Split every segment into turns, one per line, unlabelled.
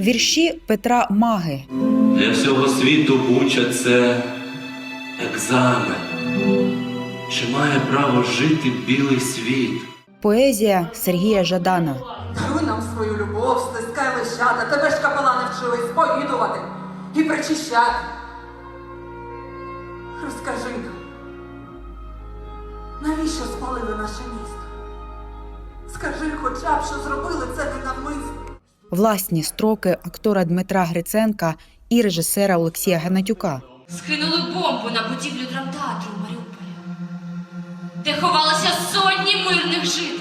Вірші Петра Маги.
Для всього світу Буча це екзамен. Чи має право жити білий світ?
Поезія Сергія Жадана.
Даруй нам свою любов, стискай лищата, тебе ж капелани вчили сповідувати і причищати. Розкажи нам, навіщо спалили наше місто? Скажи хоча б, що зробили це ненавмисно.
Власні строки актора Дмитра Гриценка і режисера Олексія Геннадюка.
Скинули бомбу на будівлю драмтеатру в Маріуполі, де ховалося сотні мирних жителів.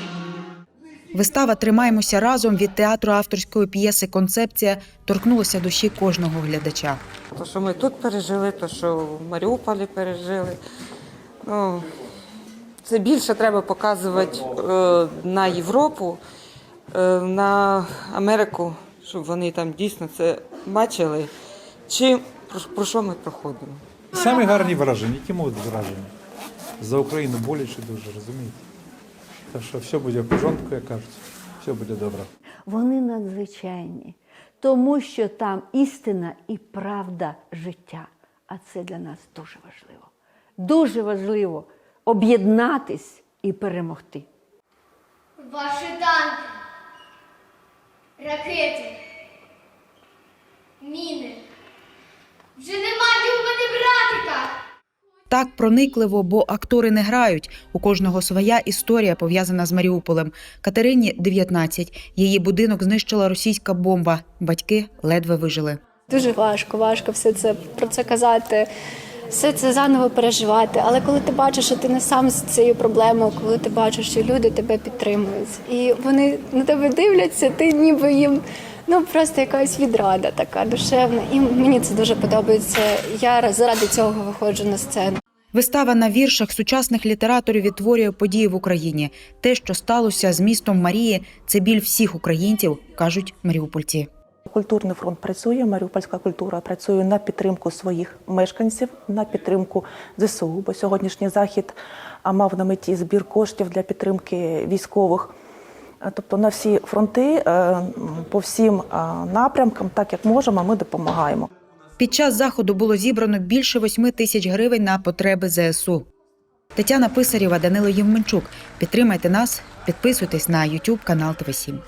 Вистава Тримаємося разом від театру авторської п'єси Концепція торкнулася душі кожного глядача.
То, що ми тут пережили, то, що в Маріуполі пережили. Ну, це більше треба показувати е, на Європу, на Америку, щоб вони там дійсно це бачили, чи про, про що ми проходимо.
Самі гарні враження, які можуть враження. За Україну боляче дуже, розумієте? Так що все буде в як кажуть, все буде добре.
Вони надзвичайні, тому що там істина і правда життя. А це для нас дуже важливо. Дуже важливо об'єднатись і перемогти.
Ваші танки, ракети, міни. Вже немає у мене братика.
Так проникливо, бо актори не грають. У кожного своя історія пов'язана з Маріуполем. Катерині 19. Її будинок знищила російська бомба. Батьки ледве вижили.
Дуже важко, важко все це про це казати, все це заново переживати. Але коли ти бачиш, що ти не сам з цією проблемою, коли ти бачиш, що люди тебе підтримують, і вони на тебе дивляться, ти ніби їм ну просто якась відрада така душевна. І мені це дуже подобається. Я заради цього виходжу на сцену.
Вистава на віршах сучасних літераторів відтворює події в Україні. Те, що сталося з містом Марії, це біль всіх українців, кажуть маріупольці.
Культурний фронт працює, маріупольська культура працює на підтримку своїх мешканців, на підтримку ЗСУ, бо сьогоднішній захід мав на меті збір коштів для підтримки військових. Тобто на всі фронти, е, по всім напрямкам, так як можемо, ми допомагаємо.
Під час заходу було зібрано більше 8 тисяч гривень на потреби ЗСУ. Тетяна Писарєва, Данило Євменчук. Підтримайте нас, підписуйтесь на YouTube канал ТВ7.